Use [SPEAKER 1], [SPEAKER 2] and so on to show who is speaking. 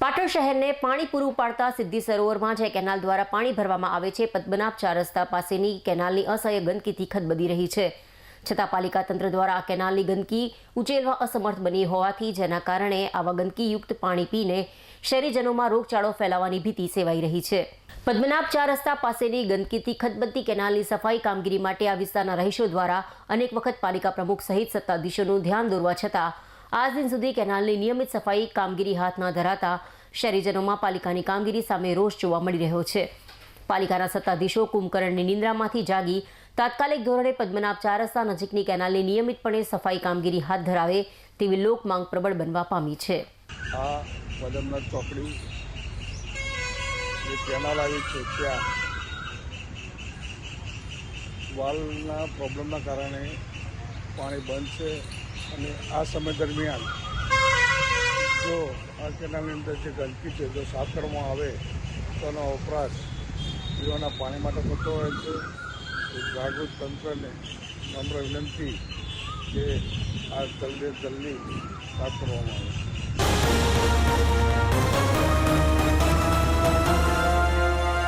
[SPEAKER 1] પાટણ શહેરને પાણી પૂરું પાડતા સિદ્ધિ સરોવરમાં જે કેનાલ દ્વારા પાણી ભરવામાં આવે છે, પદ્મનાભ ચાર રસ્તા પાસેની કેનાલની અસહ્ય ગંદકીથી ખદબદી રહી છે. છતાં પાલિકા તંત્ર દ્વારા આ કેનાલની ગંદકી ઉચેલવા અસમર્થ બની હોવાથી જેના કારણે આવા ગંદકીયુક્ત પાણી પીને શહેરીજનોમાં રોગચાળો ફેલાવાની ભીતિ સેવાઈ રહી છે. પદ્મનાભ ચાર રસ્તા પાસેની ગંદકીથી ખદબદતી કેનાલની સફાઈ કામગીરી માટે આ વિસ્તારના રહીશો દ્વારા અનેક વખત પાલિકા પ્રમુખ સહિત સત્તાધીશોનું ધ્યાન દોરવા છતાં આજ દિન સુધી કેનાલની નિયમિત સફાઈ કામગીરી હાથ ન ધરાતા શહેરીજનોમાં પાલિકાની કામગીરી સામે રોષ જોવા મળી રહ્યો છે. પાલિકાના સત્તાધીશો કુંભકર્ણની નિંદ્રામાંથી જાગી તાત્કાલિક ધોરણે પદ્મનાભ ચાર રસ્તા નજીકની કેનાલની નિયમિતપણે સફાઈ કામગીરી હાથ ધરાવે તેવી લોક માંગ પ્રબળ બનવા પામી છે.
[SPEAKER 2] વાલના પ્રોબ્લેમના કારણે પાણી બંધ છે. અને આ સમય દરમિયાન જો આ કેનાલની અંદર જે ગંદકી છે, જો સાફ કરવામાં આવે, તો એનો વપરાશ પીવાના પાણી માટે થતો હોય છે. જાગૃત તંત્રને નમ્ર વિનંતી કે આ જલ્દી જલ્દી સાફ કરવામાં આવે.